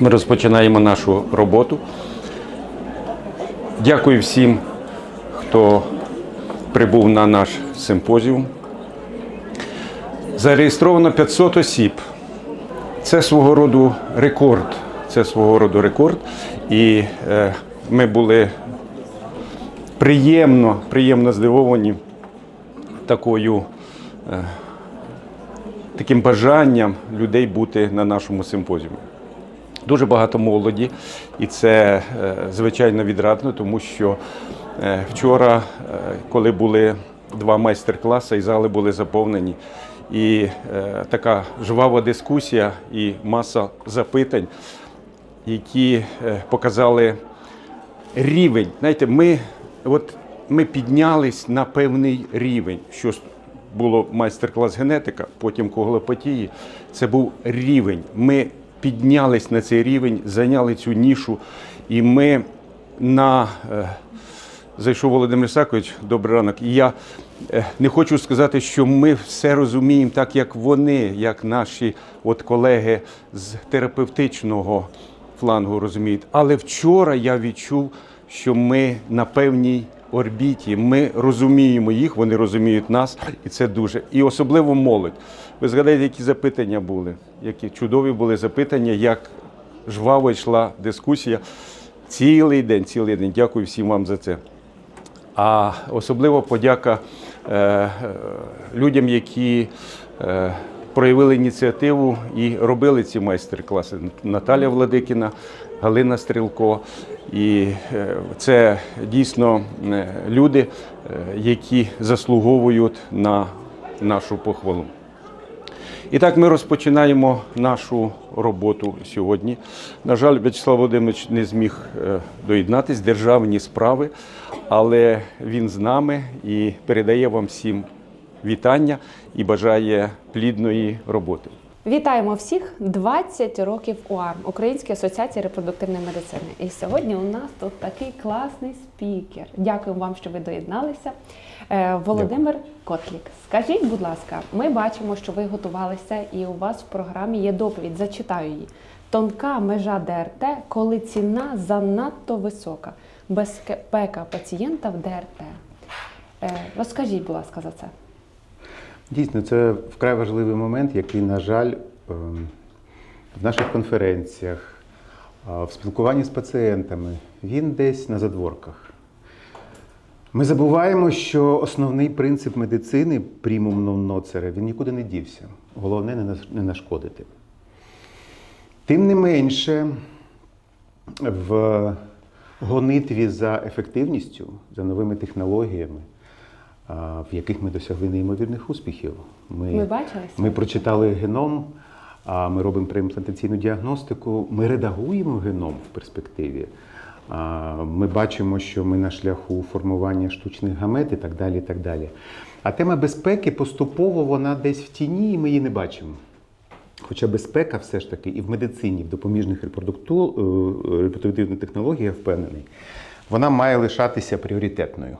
Ми розпочинаємо нашу роботу. Дякую всім, хто прибув на наш симпозіум. Зареєстровано 500 осіб. Це свого роду рекорд. Це свого роду рекорд. І е, ми були приємно, приємно здивовані такою, е, таким бажанням людей бути на нашому симпозіумі. Дуже багато молоді, і це е, звичайно відрадно, тому що е, вчора, е, коли були два майстер-класи, і зали були заповнені, і така жвава дискусія і маса запитань, які показали рівень. Знаєте, ми, от, ми піднялись на певний рівень. Що було майстер-клас генетика, потім коглопатії. Це був рівень. Ми піднялись на цей рівень, зайняли цю нішу, і ми на е, зайшов Володимир Сакович, добрий ранок. І я е, не хочу сказати, що ми все розуміємо так, як вони, як наші от колеги з терапевтичного флангу розуміють. Але вчора я відчув, що ми на певній орбіті. Ми розуміємо їх, вони розуміють нас, і це дуже. І особливо молодь. Ви згадаєте, які запитання були, які чудові були запитання, як жваво йшла дискусія. Цілий день, цілий день. Дякую всім вам за це. А особливо подяка е, е, людям, які е, проявили ініціативу і робили ці майстер-класи. Наталя Владикіна, Галина Стрілко. І е, це дійсно е, люди, е, які заслуговують на нашу похвалу. І так ми розпочинаємо нашу роботу сьогодні. На жаль, В'ячеслав Володимирович не зміг доєднатись державні справи, але він з нами і передає вам всім вітання і бажає плідної роботи. Вітаємо всіх 20 років УАРМ, Українській асоціації репродуктивної медицини. І сьогодні у нас тут такий класний спікер. Дякую вам, що ви доєдналися. Е, Володимир Котлік, скажіть, будь ласка, ми бачимо, що ви готувалися, і у вас в програмі є доповідь. Зачитаю її. Тонка межа ДРТ, коли ціна занадто висока. Безпека пацієнта в ДРТ. Е, Розкажіть, будь ласка, за це. Дійсно, це вкрай важливий момент, який, на жаль, ем, в наших конференціях, в спілкуванні з пацієнтами, він десь на задворках. Ми забуваємо, що основний принцип медицини примум nocere, він нікуди не дівся. Головне не нашкодити. Тим не менше, в гонитві за ефективністю, за новими технологіями, в яких ми досягли неймовірних успіхів. Ми бачили Ми прочитали геном, ми робимо преімплантаційну діагностику, ми редагуємо геном в перспективі. Ми бачимо, що ми на шляху формування штучних гамет і так далі. І так далі. А тема безпеки поступово вона десь в тіні, і ми її не бачимо. Хоча безпека все ж таки і в медицині, і в допоміжних е, репродуктивних технологіях, я впевнений, вона має лишатися пріоритетною.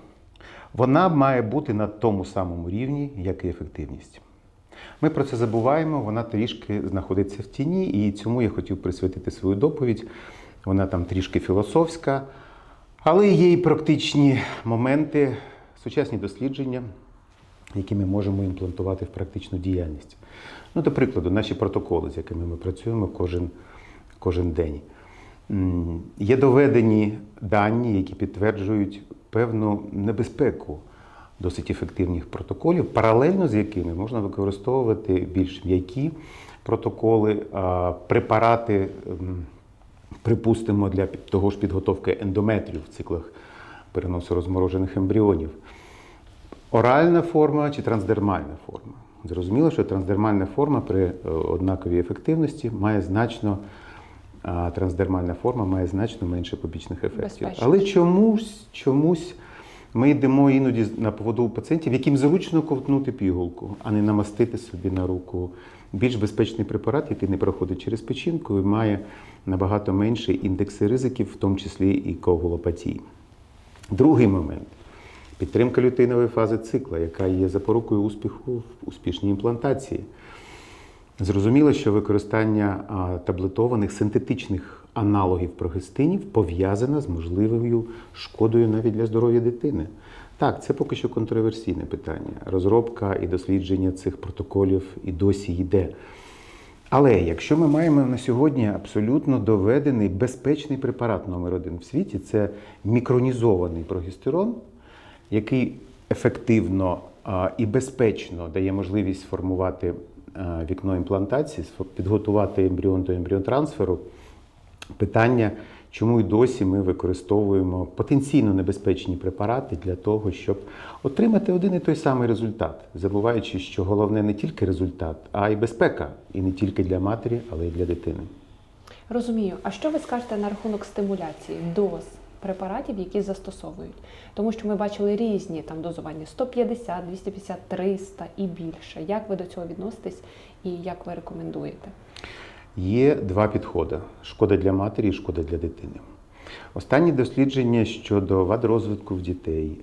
Вона має бути на тому самому рівні, як і ефективність. Ми про це забуваємо, вона трішки знаходиться в тіні, і цьому я хотів присвятити свою доповідь. Вона там трішки філософська, але є і практичні моменти, сучасні дослідження, які ми можемо імплантувати в практичну діяльність. Ну, до прикладу, наші протоколи, з якими ми працюємо кожен, кожен день. Є доведені дані, які підтверджують певну небезпеку досить ефективних протоколів, паралельно з якими можна використовувати більш м'які протоколи, препарати, ем, припустимо, для того ж підготовки ендометрію в циклах переносу розморожених ембріонів. Оральна форма чи трансдермальна форма. Зрозуміло, що трансдермальна форма при е, однаковій ефективності має значно, трансдермальна форма має значно менше побічних ефектів. Безпечно. Але чомусь, чомусь ми йдемо іноді на поводу у пацієнтів, яким зручно ковтнути пігулку, а не намастити собі на руку більш безпечний препарат, який не проходить через печінку і має набагато менші індекси ризиків, в тому числі і коагулопатії. Другий момент підтримка лютинової фази цикла, яка є запорукою успіху в успішній імплантації. Зрозуміло, що використання таблетованих синтетичних аналогів прогестинів пов'язане з можливою шкодою навіть для здоров'я дитини. Так, це поки що контроверсійне питання. Розробка і дослідження цих протоколів і досі йде. Але якщо ми маємо на сьогодні абсолютно доведений безпечний препарат номер один в світі, це мікронізований прогестерон, який ефективно і безпечно дає можливість сформувати а, вікно імплантації, підготувати ембріон до ембріотрансферу. Питання, чому і досі ми використовуємо потенційно небезпечні препарати для того, щоб отримати один і той самий результат, забуваючи, що головне не тільки результат, а й безпека, і не тільки для матері, але й для дитини. Розумію. А що ви скажете на рахунок стимуляції доз препаратів, які застосовують? Тому що ми бачили різні там дозування 150, 250, 300 і більше. Як ви до цього відноситесь і як ви рекомендуєте? Є два підходи: шкода для матері і шкода для дитини. Останні дослідження щодо вад розвитку в дітей,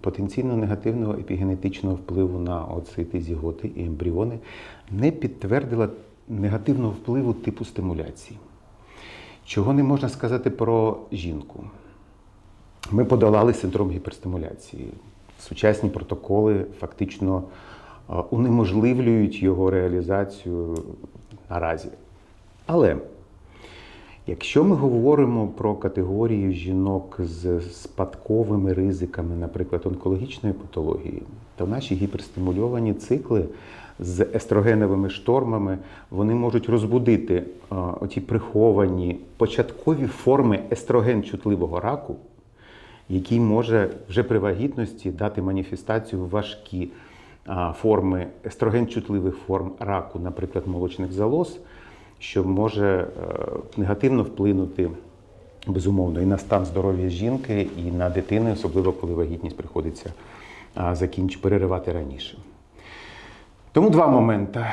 потенційно негативного епігенетичного впливу на оцити, зіготи і ембріони не підтвердила негативного впливу типу стимуляції. Чого не можна сказати про жінку? Ми подолали синдром гіперстимуляції. Сучасні протоколи фактично унеможливлюють його реалізацію наразі. Але якщо ми говоримо про категорію жінок з спадковими ризиками, наприклад, онкологічної патології, то наші гіперстимульовані цикли з естрогеновими штормами вони можуть розбудити оті приховані початкові форми естроген-чутливого раку, який може вже при вагітності дати маніфестацію в важкі форми естроген-чутливих форм раку, наприклад, молочних залоз, що може е, негативно вплинути безумовно і на стан здоров'я жінки, і на дитини, особливо коли вагітність приходиться закінч переривати раніше. Тому два моменти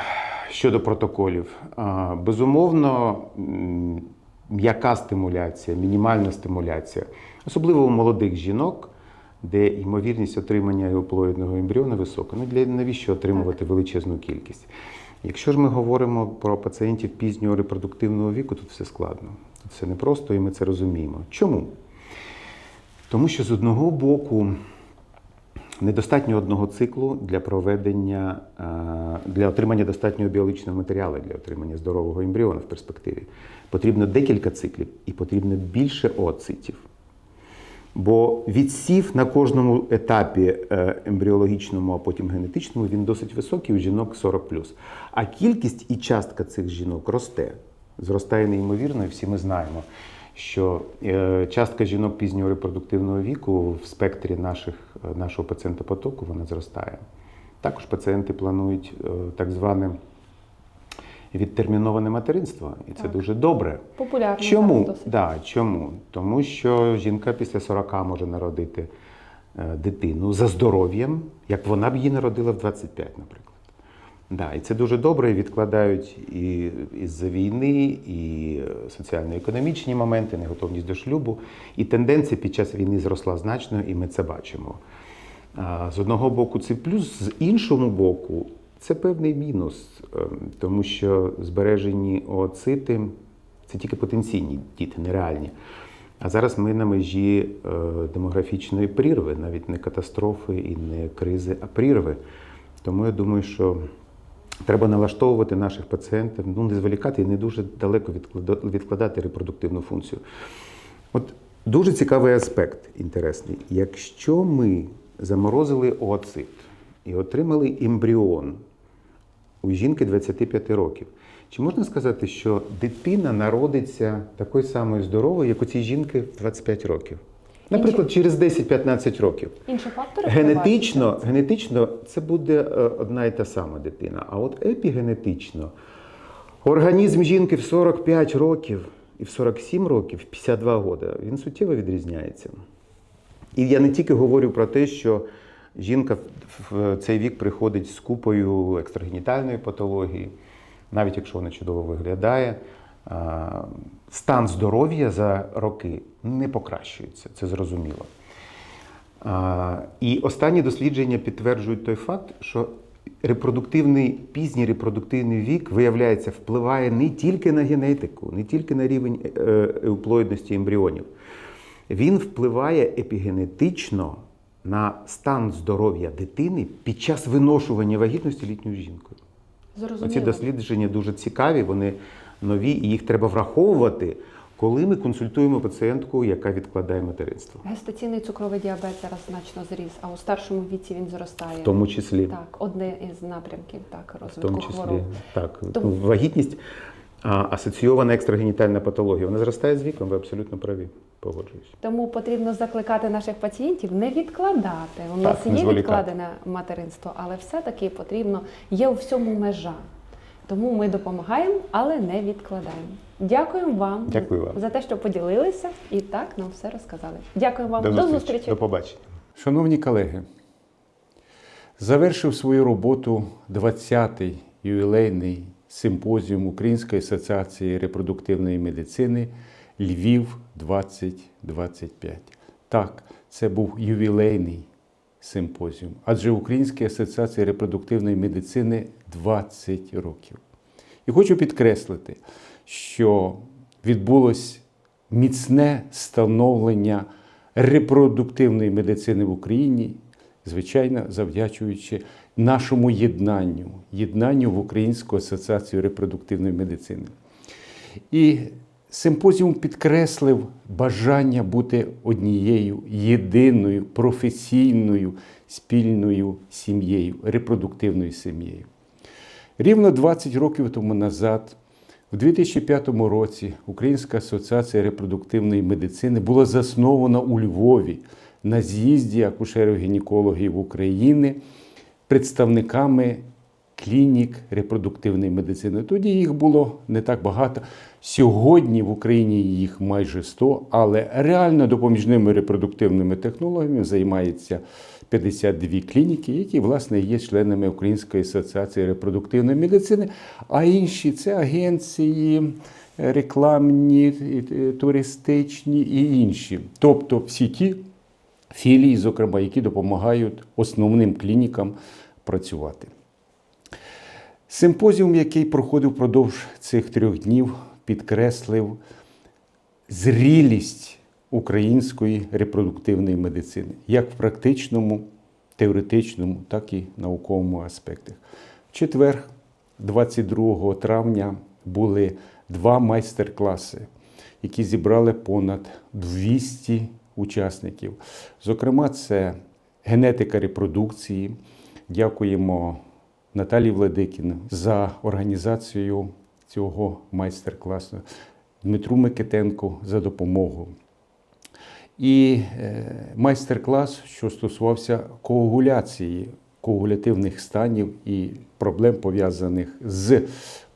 щодо протоколів. Безумовно, м'яка стимуляція, мінімальна стимуляція, особливо у молодих жінок, де ймовірність отримання еуплоїдного ембріону висока. Ну для навіщо отримувати величезну кількість? Якщо ж ми говоримо про пацієнтів пізнього репродуктивного віку, тут все складно. Тут все непросто, і ми це розуміємо. Чому? Тому що з одного боку недостатньо одного циклу для проведення, е, для отримання достатнього біологічного матеріалу, для отримання здорового ембріону в перспективі. Потрібно декілька циклів і потрібно більше ooцитів. Бо відсів на кожному етапі е, ембріологічному, а потім генетичному, він досить високий у жінок 40 А кількість і частка цих жінок росте. Зростає неймовірно, і всі ми знаємо, що е, частка жінок пізнього репродуктивного віку в спектрі наших, е, нашого пацієнтопотоку вона зростає. Також пацієнти планують так зване відтерміноване материнство, і це Так. дуже добре. Популярно Чому? досить. Да, чому? Тому що жінка після 40 може народити е, дитину за здоров'ям, як вона б її народила в 25, наприклад. Да, і це дуже добре, і відкладають і із-за війни, і е, соціально-економічні моменти, неготовність до шлюбу. І тенденція під час війни зросла значно, і ми це бачимо. З одного боку, це плюс, з іншого боку, це певний мінус, ем, тому що збережені ooцити – це тільки потенційні діти, нереальні. А зараз ми на межі е, демографічної прірви, навіть не катастрофи і не кризи, а прірви. Тому я думаю, що треба налаштовувати наших пацієнтів, ну не зволікати і не дуже далеко відкладати репродуктивну функцію. От дуже цікавий аспект інтересний. Якщо ми заморозили ooцит і отримали ембріон у жінки 25 років, чи можна сказати, що дитина народиться такою самою здоровою, як у цій жінки в 25 років? Наприклад, через 10-15 років. Інші фактори Генетично, генетично це буде е, одна і та сама дитина. А от епігенетично організм жінки в 45 років і в 47 років, в 52 роки, він суттєво відрізняється. І я не тільки говорю про те, що жінка в- цей вік приходить з купою екстрагенітальної патології, навіть якщо вона чудово виглядає, стан здоров'я за роки не покращується, це зрозуміло. І останні дослідження підтверджують той факт, що репродуктивний, пізній репродуктивний вік, виявляється, впливає не тільки на генетику, не тільки на рівень е, еуплоїдності ембріонів. Він впливає епігенетично на стан здоров'я дитини під час виношування вагітності літньою жінкою. Ці дослідження дуже цікаві, вони нові, і їх треба враховувати, коли ми консультуємо пацієнтку, яка відкладає материнство. Гестаційний цукровий діабет зараз значно зріс, а у старшому віці він зростає. В тому числі. Так, одне із напрямків так, В розвитку тому числі хвороб. так. Тому- Вагітність а, асоційована екстрагенітальна патологія. Вона зростає з віком, ви абсолютно праві. Погоджуюсь. Тому потрібно закликати наших пацієнтів не відкладати. У нас не є відкладене материнство, але все-таки потрібно, є у всьому межа. Тому ми допомагаємо, але не відкладаємо. Дякуємо вам, Дякую вам. за те, що поділилися і так нам все розказали. Дякую вам. До, зустрічі. До побачення. Шановні колеги, завершив свою роботу 20-й ювілейний симпозіум Української асоціації репродуктивної медицини Львів 2025. Так, це був ювілейний симпозіум, адже Українській асоціації репродуктивної медицини 20 років. І хочу підкреслити, що відбулось міцне становлення репродуктивної медицини в Україні, звичайно, завдячуючи нашому єднанню, єднанню в Українську асоціацію репродуктивної медицини. І симпозіум підкреслив бажання бути однією єдиною професійною спільною сім'єю, репродуктивною сім'єю. Рівно 20 років тому назад, у 2005 році, Українська асоціація репродуктивної медицини була заснована у Львові на з'їзді акушерів-гінекологів України представниками клінік репродуктивної медицини. Тоді їх було не так багато. Сьогодні в Україні їх майже 100, але реально допоміжними репродуктивними технологіями займається 52 клініки, які, власне, є членами Української асоціації репродуктивної медицини, а інші це агенції, рекламні, туристичні і інші. Тобто всі ті філії, зокрема, які допомагають основним клінікам працювати. Симпозіум, який проходив впродовж цих трьох днів, підкреслив зрілість української репродуктивної медицини, як в практичному, теоретичному, так і науковому аспектах. В четвер, 22 травня, були два майстер-класи, які зібрали понад 200 учасників. Зокрема, це генетика репродукції. Дякуємо Наталії Владикіну за організацію цього майстер-класу, Дмитру Микитенку за допомогу. І е, майстер-клас, що стосувався коагуляції, коагулятивних станів і проблем, пов'язаних з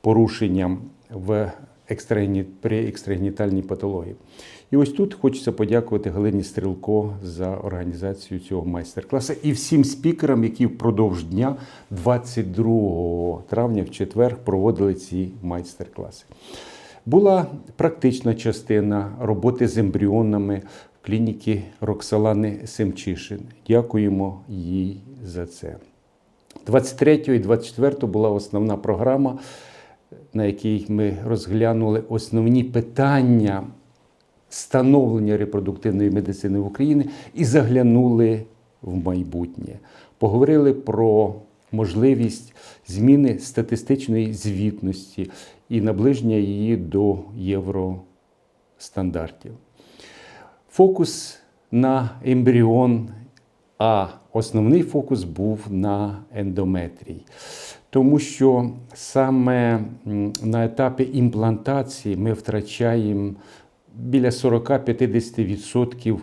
порушенням в. При екстрагенітальній патології. І ось тут хочеться подякувати Галині Стрілко за організацію цього майстер-класу і всім спікерам, які впродовж дня, 22 травня, в четвер, проводили ці майстер-класи. Була практична частина роботи з ембріонами в клініці Роксалани Семчишин. Дякуємо їй за це. 23 і 24 була основна програма, на якій ми розглянули основні питання становлення репродуктивної медицини в Україні і заглянули в майбутнє. Поговорили про можливість зміни статистичної звітності і наближення її до євростандартів. Фокус на ембріон, а основний фокус був на ендометрій. Тому що саме на етапі імплантації ми втрачаємо біля 40-50%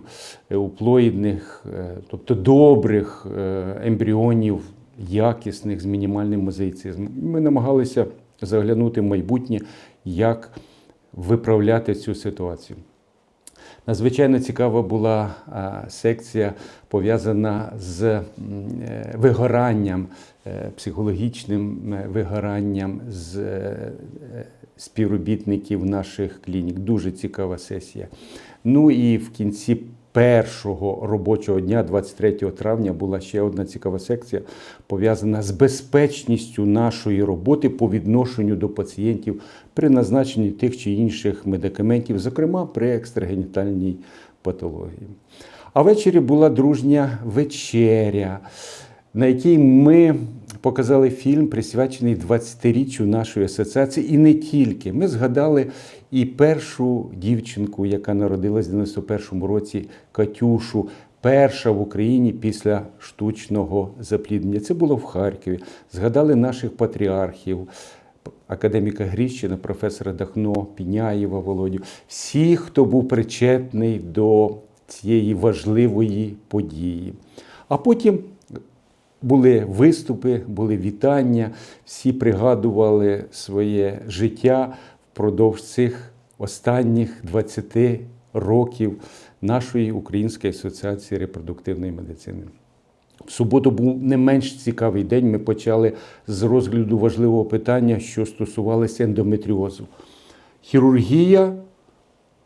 уплоїдних, е, тобто добрих е, ембріонів, якісних з мінімальним мозаїцизмом. Ми намагалися заглянути в майбутнє, як виправляти цю ситуацію. Надзвичайно цікава була секція пов'язана з е, вигоранням, е, психологічним е, вигоранням з е, е, співробітників наших клінік. Дуже цікава сесія. Ну і в кінці першого робочого дня, 23 травня, була ще одна цікава секція, пов'язана з безпечністю нашої роботи по відношенню до пацієнтів при назначенні тих чи інших медикаментів, зокрема при екстрагенітальній патології. А ввечері була дружня вечеря, на якій ми показали фільм, присвячений 20-річчю нашої асоціації, і не тільки. Ми згадали і першу дівчинку, яка народилась в 91-му році, Катюшу, перша в Україні після штучного запліднення. Це було в Харкові. Згадали наших патріархів. Академіка Гріщина, професора Дахно, Піняєва, Володю, всі, хто був причетний до цієї важливої події. А потім були виступи, були вітання, всі пригадували своє життя впродовж цих останніх 20 років нашої Української асоціації репродуктивної медицини. В суботу був не менш цікавий день. Ми почали з розгляду важливого питання, що стосувалося ендометріозу. Хірургія,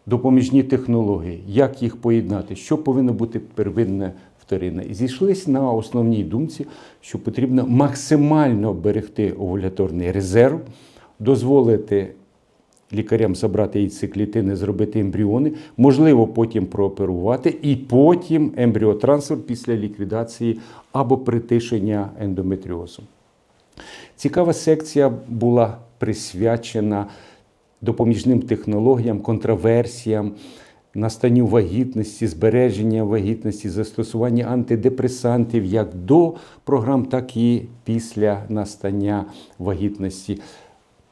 допоміжні технології, як їх поєднати, що повинно бути первинне, вторинне. І зійшлися на основній думці, що потрібно максимально берегти овуляторний резерв, дозволити лікарям забрати яйцеклітини, зробити ембріони, можливо, потім прооперувати, і потім ембріотрансфер після ліквідації або притишення ендометріозу. Цікава секція була присвячена допоміжним технологіям, контраверсіям, настанню вагітності, збереження вагітності, застосування антидепресантів як до програм, так і після настання вагітності.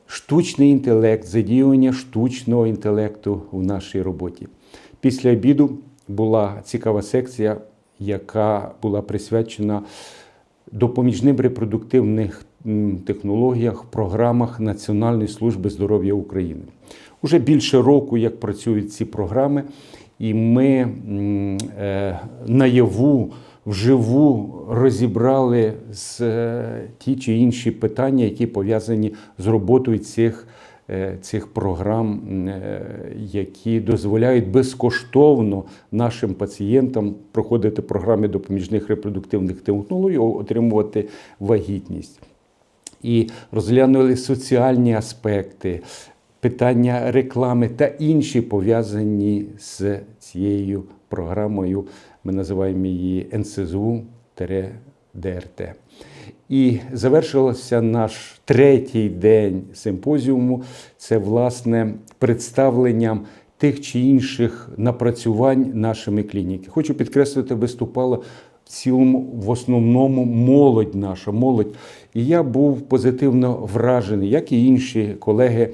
Штучний інтелект, задіювання штучного інтелекту в нашій роботі. Після обіду була цікава секція, яка була присвячена допоміжним репродуктивних технологіях, програмах Національної служби здоров'я України. Уже більше року, як працюють ці програми, і ми е, наяву, вживу розібрали з, е, ті чи інші питання, які пов'язані з роботою цих, е, цих програм, які дозволяють безкоштовно нашим пацієнтам проходити програми допоміжних репродуктивних технологій, отримувати вагітність і розглянули соціальні аспекти, питання реклами та інші пов'язані з цією програмою. Ми називаємо її НСЗУ-ДРТ. І завершився наш третій день симпозіуму. Це власне представленням тих чи інших напрацювань нашими клініки. Хочу підкреслити, виступала в цілому, в основному молодь наша, молодь. І я був позитивно вражений, як і інші колеги,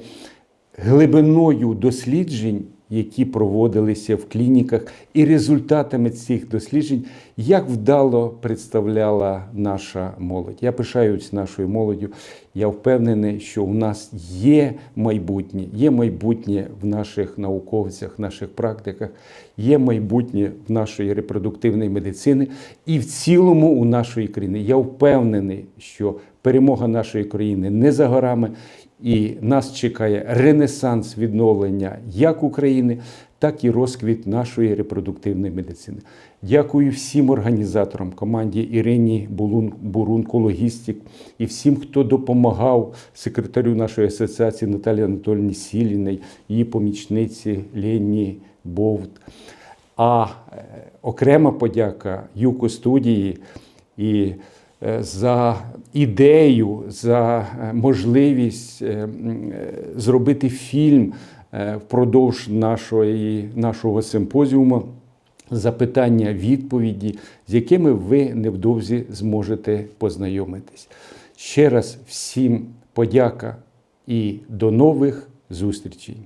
глибиною досліджень, які проводилися в клініках, і результатами цих досліджень, як вдало представляла наша молодь. Я пишаюсь нашою молоддю. Я впевнений, що у нас є майбутнє, є майбутнє в наших науковцях, наших практиках, є майбутнє в нашої репродуктивної медицини і в цілому у нашої країни. Я впевнений, що перемога нашої країни не за горами. І нас чекає ренесанс відновлення як України, так і розквіт нашої репродуктивної медицини. Дякую всім організаторам, команді Ірині Булун, Бурунко, Логістик і всім, хто допомагав секретарю нашої асоціації Наталії Анатольовні Сіліної, її помічниці Лені Бовт. А е, окрема подяка Юко студії і за ідею, за е, можливість е, е, зробити фільм е, впродовж нашої, нашого симпозіуму. Запитання, відповіді, з якими ви невдовзі зможете познайомитись. Ще раз всім подяка і до нових зустрічей.